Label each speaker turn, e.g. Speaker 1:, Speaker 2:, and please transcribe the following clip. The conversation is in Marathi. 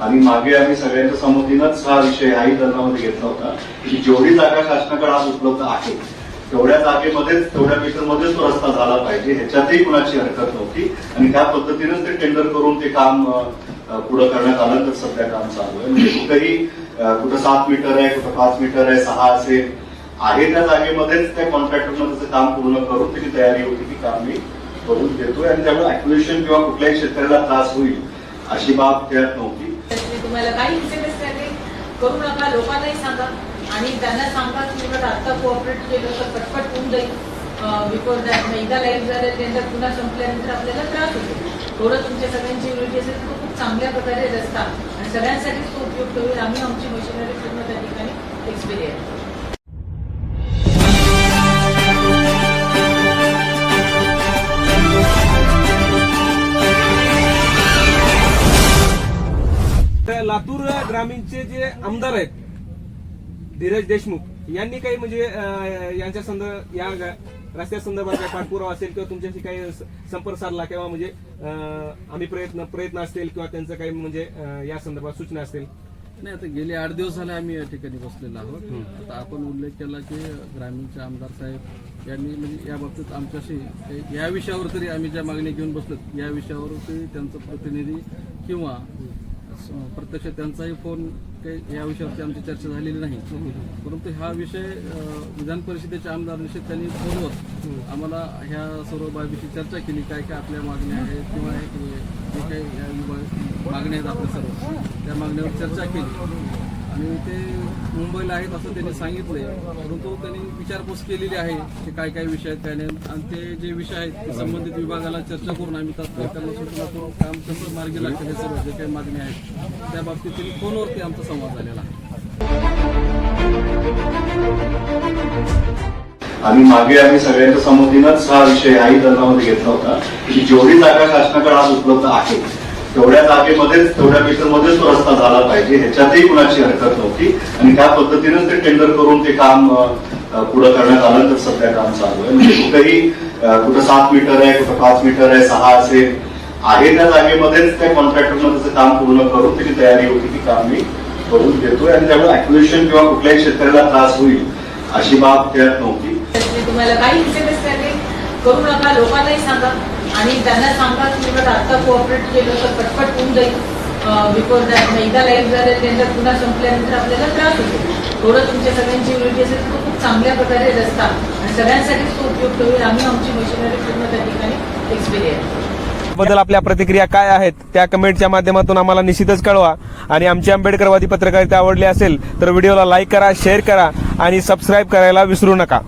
Speaker 1: आणि मागे आम्ही सगळ्यांच्या संमतीनंच हा विषय हाही धरणामध्ये घेतला होता की जेवढी जागा शासनाकडे आज उपलब्ध आहे तेवढ्या जागेमध्येच तेवढ्या मीटरमध्येच तो रस्ता झाला पाहिजे. ह्याच्यातही कुणाची हरकत नव्हती. आणि त्या पद्धतीनंच ते टेंडर करून ते काम पुढे पुढं करण्यात आलं. तर सध्या काम चालू आहे. म्हणजे कुठेही कुठं सात मीटर आहे कुठं पाच मीटर आहे सहा असेल आहे त्या जागेमध्येच त्या कॉन्ट्रॅक्टरनं त्याचं काम पूर्ण करून त्याची तयारी होती की काम मी करून देतोय. आणि त्यामुळे अक्युलेशन किंवा कुठल्याही शेतकऱ्याला त्रास होईल अशी बाब त्यात नव्हती.
Speaker 2: त्याच्यामुळे तुम्हाला काही इन्सिडेंट नाही करू नका लोकांनाही सांगा. आणि त्यांना सांगा की उलट आता कोऑपरेट केलं तर पटपट होऊन जाईल. बिकॉज दॅट एकदा लाईफ झालं त्यानंतर पुन्हा संपल्यानंतर आपल्याला त्रास होतो. थोडं तुमच्या सगळ्यांची युनिटी असेल तर तो खूप चांगल्या प्रकारे रस्ता. आणि सगळ्यांसाठीच तो उपयुक्त होईल आम्ही आमची मशिनरी पूर्ण त्या ठिकाणी एक्सपिरियन्स
Speaker 3: लातूर ग्रामीणचे जे आमदार आहेत धीरज देशमुख यांनी काही म्हणजे यांच्या संदर्भ या रस्त्या संदर्भात काही पाठपुरावा असेल किंवा तुमच्याशी काही संपर्क साधला किंवा म्हणजे आम्ही प्रयत्न प्रयत्न असतील किंवा त्यांचं काही म्हणजे या संदर्भात सूचना असतील?
Speaker 4: नाही आता गेले आठ दिवस झाले आम्ही या ठिकाणी बसलेलो आहोत. आता आपण उल्लेख केला की ग्रामीणचे आमदार साहेब यांनी म्हणजे या बाबतीत आमच्याशी या विषयावर तरी आम्ही ज्या मागणी घेऊन बसलो या विषयावर तरी त्यांचं प्रतिनिधी किंवा प्रत्यक्ष त्यांचाही फोन काही या विषयावरती आमची चर्चा झालेली नाही. परंतु हा विषय विधान परिषदेच्या आमदार निश्चित त्यांनी फोनवर आम्हाला ह्या सर्व बाबीची चर्चा केली काय काय आपल्या मागण्या आहेत किंवा जे काही या मागण्या आहेत आपल्या सर्व. त्या मागण्यावर चर्चा केली. आणि ते मुंबईला आहेत असं त्यांनी सांगितलंय. परंतु त्यांनी विचारपूस केलेली आहे की काय काय विषय आहेत काय नाही आणि ते जे विषय आहेत ते संबंधित विभागाला चर्चा करून आम्ही तात्काळ त्यांना सूचना करून काम कसं मार्गी लागतं हे सर्व जे काही मागणी आहेत त्या बाबतीत त्यांनी फोनवरती आमचा संवाद झालेला आहे.
Speaker 1: आणि मागे आम्ही सगळ्यांच्या संमतीनंच हा विषय आई धरणामध्ये घेतला होता की जेवढी जागा शासनाकडे आज उपलब्ध आहे तेवढ्या जागेमध्येच तेवढ्या मीटरमध्येच तो रस्ता झाला पाहिजे. ह्याच्यातही कुणाची हरकत नव्हती. आणि त्या पद्धतीनं ते टेंडर करून ते काम पुढं करण्यात आलं तर सध्या काम चालू आहे. म्हणजे कुठेही कुठं सात मीटर आहे कुठं पाच मीटर आहे सहा असेल आहे त्या जागेमध्येच त्या कॉन्ट्रॅक्टरनं त्याचं काम पूर्ण करून त्याची तयारी होती की काम मी करून देतोय. आणि त्यामुळे अक्युलेशन किंवा कुठल्याही शेतकऱ्याला त्रास होईल अशी बाब त्यात नव्हती.
Speaker 2: करू नका लोकांनाही सांगा. आणि त्यांना सांगा की उलट आत्ता कोऑपरेट केलं तर पटपट होऊन जाईल. बिफोर दॅट एकदा लाईफ झालं त्यानंतर पुन्हा संपल्यानंतर आपल्याला त्रास होतो. थोडं तुमच्या सगळ्यांची युनिटी असेल तर तो खूप चांगल्या प्रकारे रस्ता आणि सगळ्यांसाठीच तो उपयुक्त होईल आम्ही आमची मशिनरी पूर्ण त्या ठिकाणी
Speaker 3: एक्सपिरियन्सबद्दल आपल्या प्रतिक्रिया काय आहेत त्या कमेंटच्या माध्यमातून आम्हाला निश्चितच कळवा. आणि आमची आंबेडकरवादी पत्रकारिता आवडली असेल तर व्हिडिओला लाईक करा शेअर करा आणि सबस्क्राईब करायला विसरू नका.